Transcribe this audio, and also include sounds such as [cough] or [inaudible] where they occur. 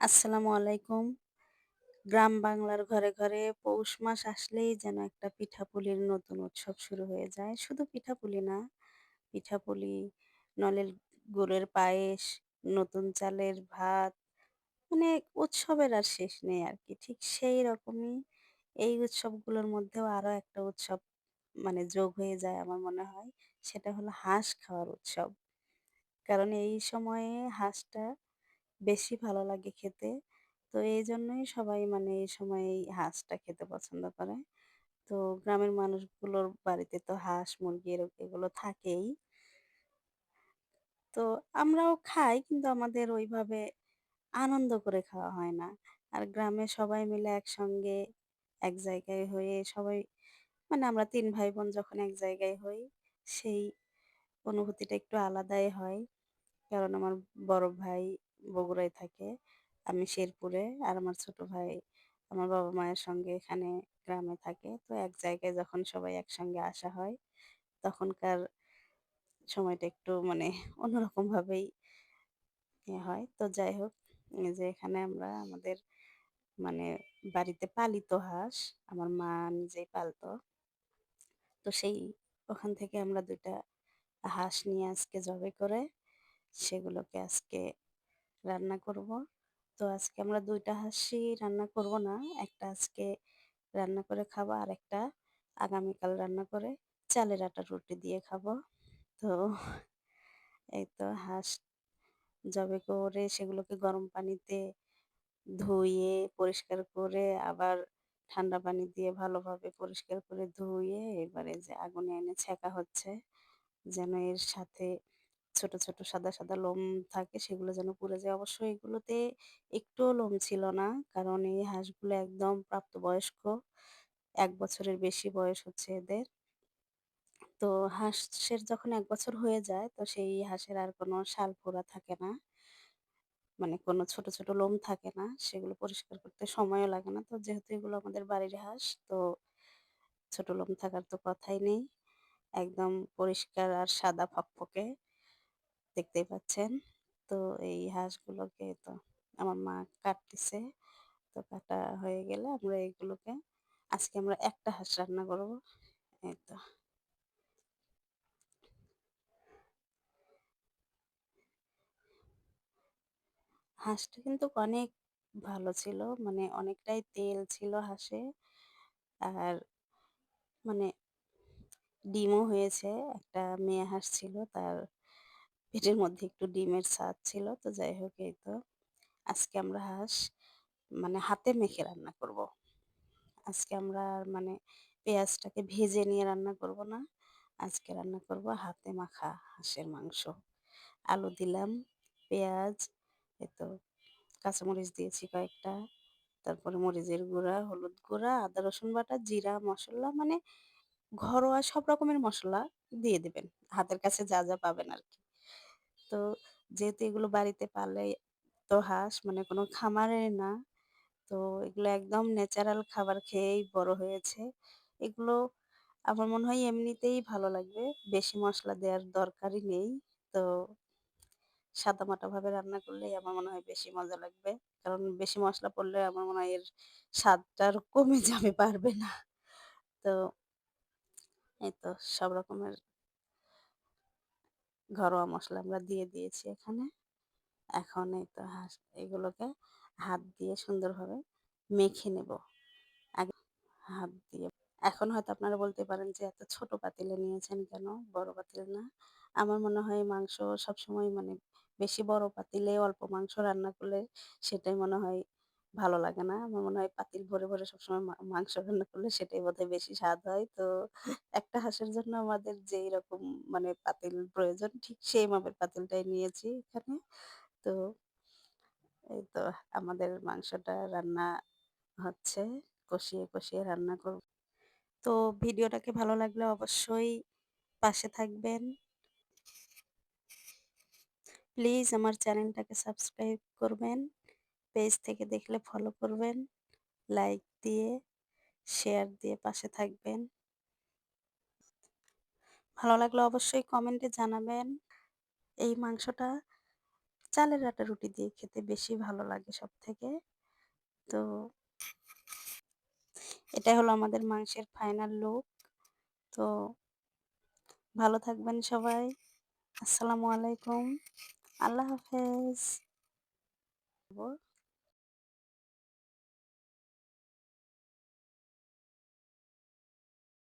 আসসালামু আলাইকুম। গ্রাম বাংলার ঘরে, ঘরে পৌষ মাস আসলেই যেন একটা পিঠাপুলির নতুন উৎসব শুরু হয়ে যায়। শুধু পিঠাপুলি না, পিঠাপুলি, নলের গুড়ের পায়েস, নতুন চালের ভাত, মানে উৎসবের আর শেষ নেই আর কি ঠিক সেই রকমই এই উৎসবগুলোর মধ্যেও আরও একটা উৎসব মানে যোগ হয়ে যায় আমার মনে হয়। সেটা হলো হাঁস খাওয়ার উৎসব। কারণ এই সময়ে হাঁসটা বেশি ভালো লাগে খেতে। তো এই জন্যই সবাই মানে এই সময় এই হাঁসটা খেতে পছন্দ করে। তো গ্রামের মানুষগুলোর বাড়িতে তো হাঁস, মুরগি এর এগুলো থাকেই। তো আমরাও খাই কিন্তু আমাদের ওইভাবে আনন্দ করে খাওয়া হয় না। আর গ্রামে সবাই মিলে একসঙ্গে এক জায়গায় হয়ে সবাই মানে আমরা তিন ভাই-বোন যখন এক জায়গায় হই, সেই অনুভূতিটা একটু আলাদাই হয়। কারণ আমার বড় ভাই বগুড়ায় থাকে, আমি শেরপুরে। আর আমার ছোট ভাই আমার বাবা-মায়ের সঙ্গে এখানে গ্রামে থাকে। তো এক জায়গায় যখন সবাই একসঙ্গে আসা হয়, তখনকার সময়টা একটু মানে [laughs] অন্যরকম ভাবেই ইয়ে হয়। তো যাই হোক, যে এখানে আমরা আমাদের মানে বাড়িতে পালিত হাঁস, আমার মা নিজেই পালতো। তো সেই ওখান থেকে আমরা ২ টা হাঁস নিয়ে আজকে জবে করে সেগুলোকে আজকে রান্না করব। তো আজকে আমরা ২ টা হাঁসই রান্না করব না। একটা আজকে রান্না করে খাব, আর একটা আগামীকাল রান্না করে চালের আটা রুটি দিয়ে খাব। তো এই তো হাঁস জবে করে সেগুলোকে গরম পানিতে ধুয়ে পরিষ্কার করে আবার ঠান্ডা পানি দিয়ে ভালোভাবে পরিষ্কার করে ধুয়ে এবারে যে আগুনে এনে ছেঁকা হচ্ছে যেন এর সাথে ছোট, ছোট সাদা, সাদা লোম থাকে সেগুলো যেন পুড়ে যায়। অবশ্য এগুলোতে একটুও লোম ছিল না। কারণ এই হাঁসগুলো একদম প্রাপ্তবয়স্ক। এক বছরের বেশি বয়স হচ্ছে এদের। তো হাঁসের যখন এক বছর হয়ে যায় তো সেই হাঁসের আর কোনো শাল-ফোড়া থাকে না। মানে কোনো ছোট, ছোট লোম থাকে না। সেগুলো পরিষ্কার করতে সময়ও লাগে না। তো যেহেতু এগুলো আমাদের বাড়ির হাঁস তো ছোট লোম থাকার তো কথাই নেই। একদম পরিষ্কার আর সাদা ফকফকে দেখতেই পাচ্ছেন। তো এই হাঁসগুলোকে তো আমার মা কাটতেছে। তো কাটা হয়ে গেলে আমরা এগুলোকে, আজকে আমরা একটা হাঁস রান্না করব। এই তো। হাঁসটা কিন্তু অনেক ভালো ছিল। মানে অনেকটাই তেল ছিল হাঁসে। আর মানে ডিমও হয়েছে। একটা মেয়ে হাঁস ছিল। তার পেটের মধ্যে একটু ডিমের স্বাদ ছিল। তো যাই হোক এই তো। আজকে আমরা হাঁস মানে হাতে মেখে রান্না করব। আজকে আমরা আর মানে পেঁয়াজটাকে ভেজে নিয়ে রান্না করব না। আজকে রান্না করব হাতে মাখা হাঁসের মাংস। আলু দিলাম, পেঁয়াজ, এই তো কাঁচামরিচ দিয়েছি কয়েকটা। তারপরে মরিচের গুঁড়া, হলুদ গুঁড়া, আদা রসুন বাটা, জিরা, মশলা মানে ঘরোয়া সব রকমের মশলা দিয়ে দেবেন হাতের কাছে যা, যা পাবেন আরকি। তো যেহেতু এগুলো বাড়িতে পালে তো হাঁস মানে কোনো খামারের না। তো এগুলো একদম ন্যাচারাল খাবার খেয়েই বড় হয়েছে। এগুলো আমার মনে হয় এমনিতেই ভালো লাগবে। বেশি মশলা দেওয়ার দরকারই নেই। তো সাদামাটাভাবে রান্না করলেই আমার মনে হয় বেশি মজা লাগবে। কারণ বেশি মশলা পড়লে আমার মনে হয় এর স্বাদটা আরও কমে যাবে, পারবে না। তো এই তো সব রকমের ঘরোয়া মশলা আমরা দিয়ে দিয়েছি এখানে। এখন এই তো হাঁস, এগুলোকে হাত দিয়ে সুন্দরভাবে মেখে নেব। আগে হাত দিয়ে এখন হয়তো আপনারা বলতে পারেন যে, এত ছোট পাতিলে নিয়েছেন কেন? বড় পাতিল না। আমার মনে হয় মাংস সবসময় মানে বেশি বড় পাতিলে অল্প মাংস রান্না করলে সেটাই মনে হয় ভালো লাগে না। আমার মনে হয় পাতিল ভরে, ভরে সবসময় মাংস রান্না করলে সেটাই বোধহয় বেশি স্বাদ হয়। তো একটা হাঁসের জন্য আমাদের যেই রকম মানে পাতিল প্রয়োজন ঠিক সেই মাপের পাতিলটাই নিয়েছি এখানে। তো এই তো আমাদের মাংসটা রান্না হচ্ছে। কষিয়ে, কষিয়ে রান্না করব। তো ভিডিওটাকে ভালো লাগলে অবশ্যই পাশে থাকবেন। প্লিজ আমার চ্যানেলটাকে সাবস্ক্রাইব করবেন। পেজ থেকে দেখলে ফলো করবেন। লাইক দিয়ে, শেয়ার দিয়ে পাশে থাকবেন। ভালো লাগলে অবশ্যই কমেন্টে জানাবেন। এই মাংসটা চালের আটা রুটি দিয়ে খেতে বেশি ভালো লাগে সবথেকে। তো এটাই হলো আমাদের মাংসের ফাইনাল লুক। তো ভালো থাকবেন সবাই। আসসালামু আলাইকুম। আল্লাহ হাফেজ।